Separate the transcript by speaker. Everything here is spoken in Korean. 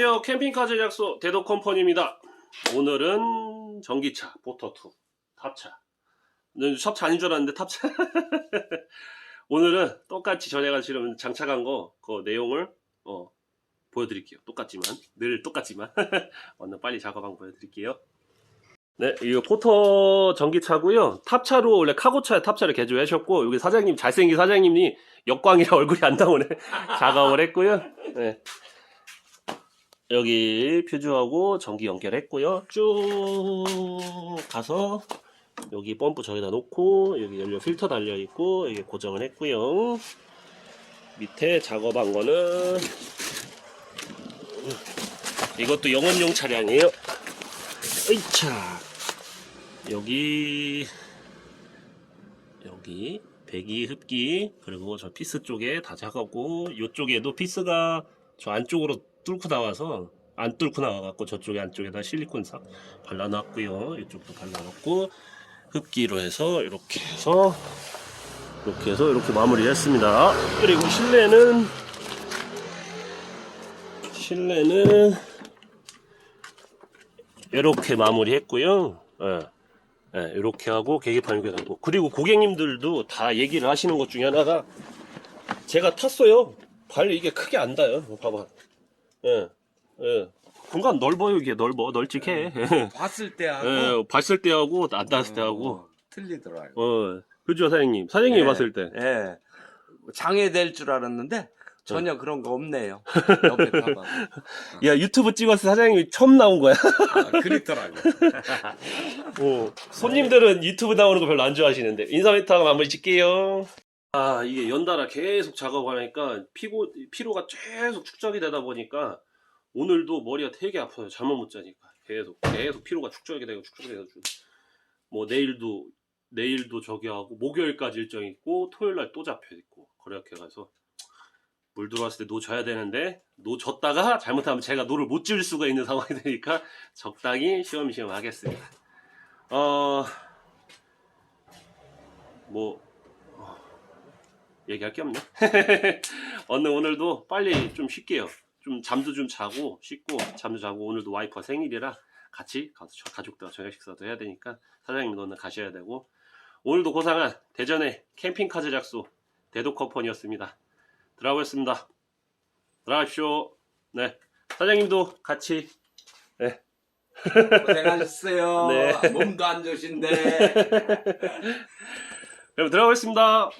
Speaker 1: 안녕하세요. 캠핑카 제작소 대도 컴퍼니입니다. 오늘은 전기차 포터2 탑차. 는 샵차 아닌 줄 알았는데 탑차. 오늘은 똑같이 전에가 지금 장착한 거 그 내용을 어, 보여드릴게요. 똑같지만 늘 똑같지만 오늘 빨리 작업한 거 보여드릴게요. 네, 이거 포터 전기차고요. 탑차로 원래 카고차에 탑차를 개조하셨고 여기 사장님 잘생긴 사장님이 역광이라 얼굴이 안 나오네 작업을 했고요. 네. 여기 퓨즈하고 전기 연결했고요. 쭉 가서 여기 펌프 저기다 놓고 여기 연료 필터 달려 있고 여기 고정을 했고요. 밑에 작업한 거는 이것도 영업용 차량이에요. 으이차 여기 여기 배기 흡기 그리고 저 피스 쪽에 다 작업고 이쪽에도 피스가 저 안쪽으로 뚫고 나와서 안 뚫고 나와갖고 저쪽에 안쪽에다 실리콘 싹 발라놨고요. 이쪽도 발라놨고 흡기로 해서 이렇게 해서 이렇게 해서 이렇게 마무리했습니다. 그리고 실내는 실내는 이렇게 마무리했고요. 예. 예, 이렇게 하고 계기판 이렇게 하고. 그리고 고객님들도 다 얘기를 하시는 것 중에 하나가 제가 탔어요 발 이게 크게 안 닿아요 봐봐 예, 예. 공간 넓어요 이게 넓어 널찍해
Speaker 2: 봤을 때 하고
Speaker 1: 예, 봤을 때하고 안 닿았을
Speaker 2: 어,
Speaker 1: 때하고
Speaker 2: 틀리더라고요.
Speaker 1: 어 그죠 사장님 사장님이
Speaker 2: 예,
Speaker 1: 봤을 때
Speaker 2: 예. 장애될 줄 알았는데 전혀 그런 거 없네요. 옆에 봐봐.
Speaker 1: 야 유튜브 찍어서 사장님이 처음 나온 거야
Speaker 2: 아, 그렇더라고.
Speaker 1: 어, 손님들은 유튜브 나오는 거 별로 안 좋아하시는데 인사 멘트 하고 마무리 짓게요. 아 이게 연달아 계속 작업하니까 피고 피로가 계속 축적이 되다 보니까 오늘도 머리가 되게 아파요. 잠을 못 자니까 계속 계속 피로가 축적이 되고 축적이 되고 뭐 내일도 내일도 저기 하고 목요일까지 일정 있고 토요일 날 또 잡혀 있고 그렇게 가서 물 들어왔을 때 노 져야 되는데 노 졌다가 잘못하면 제가 노를 못 지을 수가 있는 상황이 되니까 적당히 시험시험 하겠습니다. 어, 뭐, 어, 얘기할 게 없네. 오늘, 오늘도 빨리 좀 쉴게요. 좀 잠도 좀 자고, 씻고, 잠도 자고, 오늘도 와이퍼 생일이라 같이 가서 저 가족들과 저녁 식사도 해야 되니까 사장님도 오늘 가셔야 되고, 오늘도 고상한 대전의 캠핑카 제작소 대도 컴퍼니였습니다. 들어가겠습니다. 들어가십시오. 네. 사장님도 같이, 네.
Speaker 2: 고생하셨어요.
Speaker 1: 네.
Speaker 2: 몸도 안 좋으신데.
Speaker 1: 그럼 들어가겠습니다.